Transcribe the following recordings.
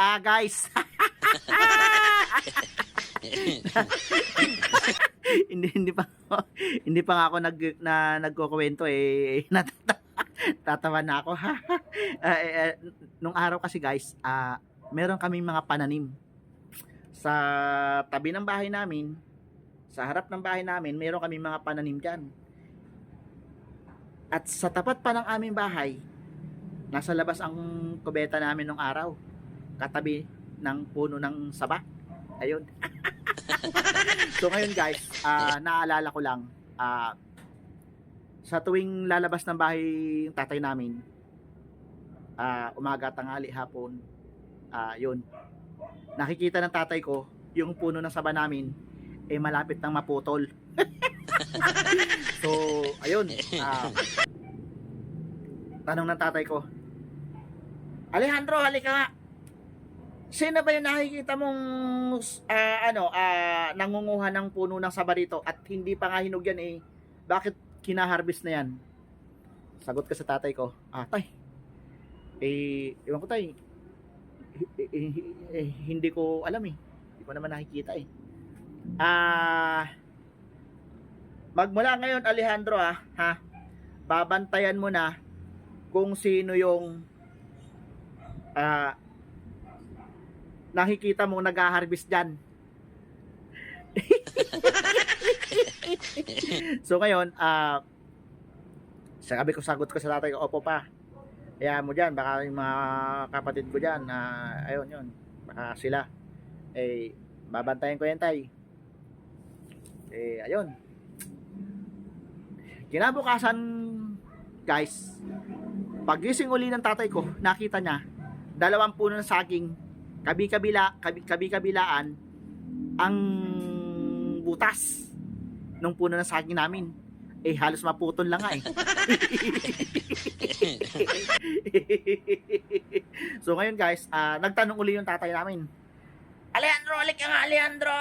ah guys. hindi hindi pa ako- hindi pa nga ako nag na nagkukuwento eh natata- tatawa na ako. Ah, eh, eh, nung araw kasi guys ah meron kaming mga pananim. Sa tabi ng bahay namin sa harap ng bahay namin meron kaming mga pananim diyan at sa tapat pa ng aming bahay nasa labas ang kubeta namin nung araw katabi ng puno ng saba. Ayun. So ngayon guys ah naalala ko lang ah sa tuwing lalabas ng bahay yung tatay namin ah umaga tanghali hapon ah yun. Nakikita ng tatay ko yung puno ng saba namin eh malapit nang maputol. So ayun ah tanong ng tatay ko Alejandro halika nga Sino ba yung nakikita mong ah, ano, ah, nangunguha ng puno ng saba rito at hindi pa nga hinog yan eh. Bakit kinaharvest na yan? Sagot ka sa tatay ko, ah, tay, eh, iwan ko tay, eh, eh, eh, hindi ko alam eh. Hindi ko naman nakikita eh. Ah, magmula ngayon Alejandro ah, ha, babantayan mo na kung sino yung ah, nakikita mo nag-harvest dyan. so ngayon, ah sabi ko, sagot ko sa tatay ko, opo pa. Kaya mo dyan, baka yung mga kapatid ko dyan, na ayun yun, baka sila, eh, babantayan ko yan tay. Eh, ayun. Kinabukasan, guys, pagising uli ng tatay ko, nakita niya, dalawang puno ng saging kabi-kabila, kabi- kabi-kabilaan ang butas nung puno ng saging namin. Eh, halos maputol lang nga eh. so ngayon guys, ah, nagtanong uli yung tatay namin. Alejandro, alik ka nga, Alejandro!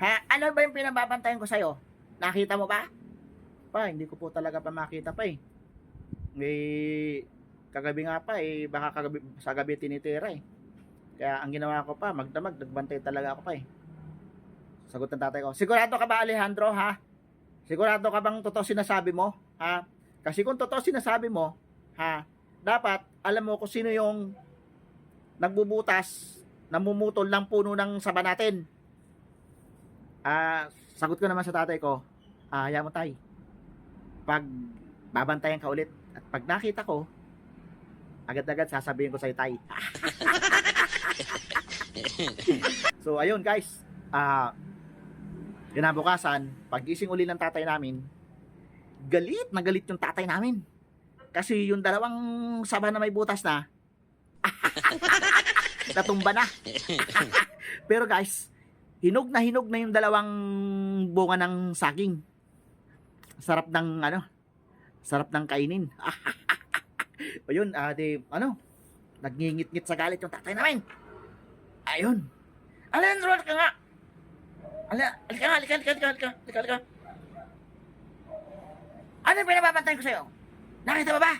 Ha? Ano ba yung pinababantayan ko sa'yo? Nakita mo ba? Pa, hindi ko po talaga pa makita pa eh. Eh, kagabi nga pa eh, baka kagabi, sa gabi tinitira eh. Kaya ang ginawa ko pa, magdamag, nagbantay talaga ako pa eh. Sagot ng tatay ko, sigurado ka ba Alejandro ha? Sigurado ka bang totoo sinasabi mo? Ha? Kasi kung totoo sinasabi mo, ha, dapat alam mo kung sino yung nagbubutas, namumutol ng puno ng saba natin. Ah, sagot ko naman sa tatay ko, ah, hayaan mo tay. Pag babantayan ka ulit, at pag nakita ko, agad-agad sasabihin ko sa tay. so ayun guys, ah kinabukasan, pagising uli ng tatay namin, galit na galit yung tatay namin. Kasi yung dalawang saba na may butas na, natumba na. Pero guys, hinog na hinog na yung dalawang bunga ng saging. Sarap ng ano, sarap ng kainin. Ayun, ah, di, ano, nagngingit-ngit sa galit yung tatay namin. Ayun. Alejandro, ka nga. Ala, alika nga, alika, alika, alika, alika, alika, alika. Ano yung pinababantayan ko sa'yo? Nakita mo ba?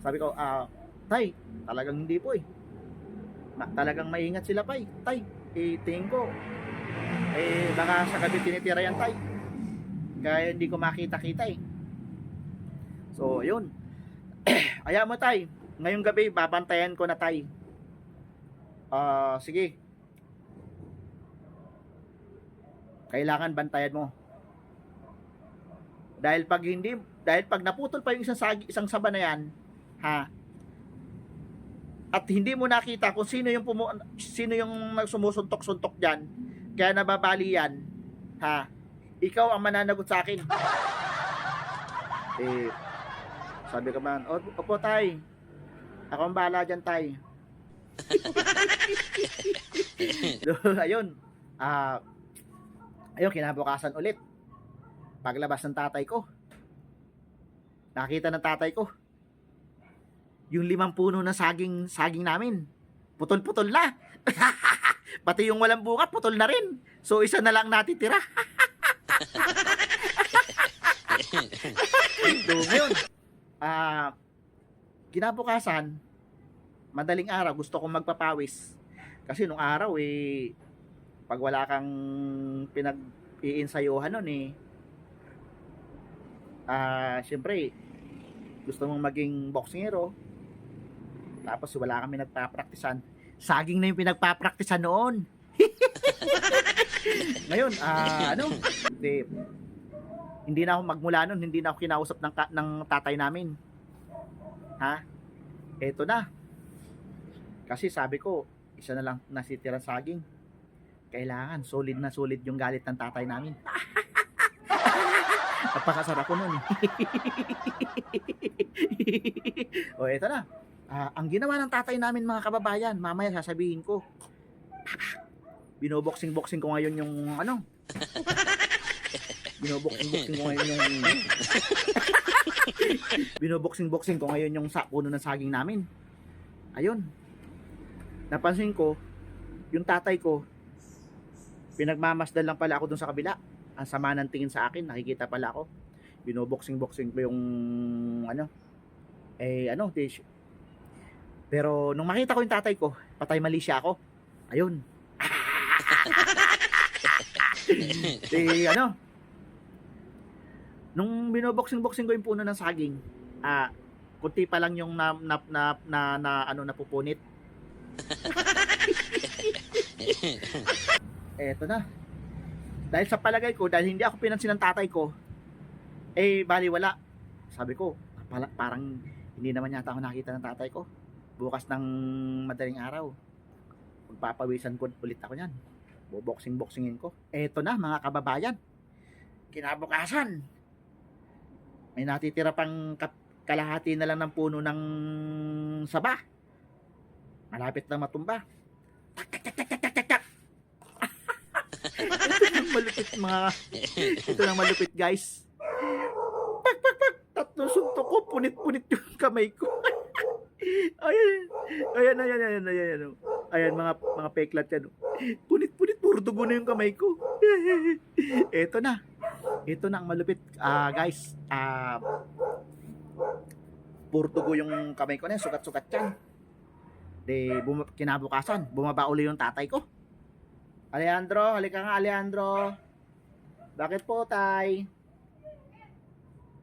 Sabi ko, ah, tay, talagang hindi po eh. Ma- talagang maingat sila pa eh. Tay, eh, tingin ko, eh, baka sa gabi tinitira yan, tay. Kaya hindi ko makita-kita eh. So, yun. Ayaw mo, tay. Ngayong gabi, babantayan ko na, tay. Ah, sige. Kailangan bantayan mo. Dahil pag hindi, dahil pag naputol pa yung isang sagi, isang saba na yan, ha? At hindi mo nakita kung sino yung pumu, sino yung sumusuntok-suntok diyan, kaya nababali yan, ha? Ikaw ang mananagot sa akin. Eh, sabi ko man, "O- opo tay. Ako ang bahala dyan tay. Ayun. Ah, ayun, kinabukasan ulit. Paglabas ng tatay ko. Nakita ng tatay ko. Yung limang puno na saging, saging namin. Putol-putol na. Pati yung walang bunga, putol na rin. So, isa na lang natitira. so, ngayon, ah, kinabukasan, madaling araw, gusto kong magpapawis. Kasi nung araw, eh, pag wala kang pinag-iinsayuhan nun, eh, ah, syempre, gusto mong maging boxingero, tapos wala kami nagpapraktisan. Saging na yung pinagpapraktisan noon. Ngayon, ah, ano, hindi, hindi na ako magmula nun, hindi na ako kinausap ng, ng tatay namin. Ha? Eto na. Kasi sabi ko, isa na lang nasitira saging. Kailangan, solid na solid yung galit ng tatay namin. Napakasarap ko nun. o, eto na. Ah, ang ginawa ng tatay namin mga kababayan, mamaya sasabihin ko, binoboxing-boxing ko ngayon yung ano, binoboxing-boxing ko ngayon yung binoboxing-boxing ko ngayon yung sa puno ng saging namin. Ayun. Napansin ko, yung tatay ko, pinagmamasdal lang pala ako dun sa kabila. Ang sama ng tingin sa akin, nakikita pala ako. Binoboxing-boxing ko yung ano, eh ano, di, pero nung makita ko yung tatay ko, patay mali siya ako. Ayun. eh ano, nung binoboxing-boxing ko yung puno ng saging, ah, kunti pa lang yung na, na, na, na, na ano, napupunit. Eto na. Dahil sa palagay ko, dahil hindi ako pinansin ng tatay ko, eh, bali wala. Sabi ko, pala, parang hindi naman yata ako nakita ng tatay ko. Bukas ng madaling araw, magpapawisan ko ulit ako yan. Boboxing-boxingin ko. Eto na, mga kababayan. Kinabukasan, may natitira pang kalahati na lang ng puno ng saba. Malapit na matumba. Tak, tak, tak, tak, tak, ito nang malupit mga ito nang malupit guys. Pak, pak, pak. Tatlong suntok ko, punit-punit yung kamay ko. ayan, ayan, ayan, ayan, ayan, ayan. Ayan, mga, mga peklat yan. Punit-punit, puro dugo na yung kamay ko. Ito na. Ito na ang malupit. Ah, guys, ah, puro dugo yung kamay ko na, yan, sugat-sugat yan. De, bum- kinabukasan, bumaba uli yung tatay ko. Alejandro, halika nga Alejandro. Bakit po, tay?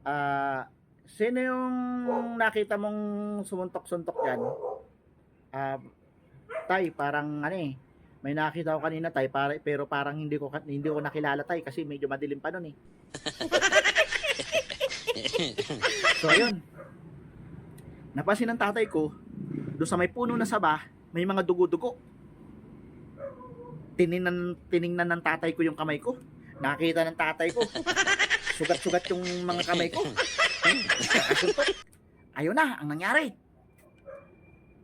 Ah, sino yung nakita mong sumuntok-suntok diyan? Ah, tay, parang ano eh. May nakita ko kanina tay, para, pero parang hindi ko hindi ko nakilala tay kasi medyo madilim pa noon eh. so ayun. Napansin ng tatay ko, doon sa may puno na saba, may mga dugo-dugo. Tiningnan, tiningnan ng tatay ko yung kamay ko. Nakita ng tatay ko. Sugat-sugat yung mga kamay ko. Ayun na, ang nangyari.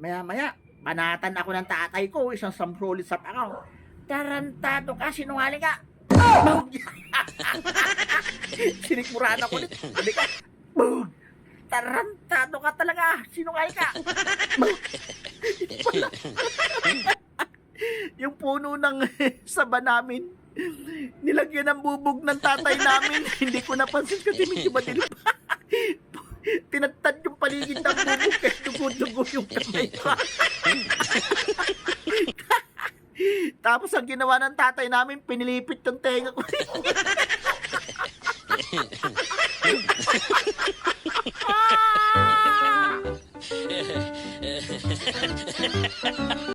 Maya-maya, banatan ako ng tatay ko, isang samprolit sa pakaw. Tarantado ka, sinungaling ka. Boom! Sinikmuraan ako ulit. Sabi ka, boom! Tarantado ka talaga, sinungaling ka. Yung puno ng saba namin, nilagyan ng bubog ng tatay namin. Hindi ko napansin kasi medyo madilim pa. Tinatad yung paligid ng bubog kaya dugo-dugo yung kamay ko. Tapos ang ginawa ng tatay namin, pinilipit yung tenga ko.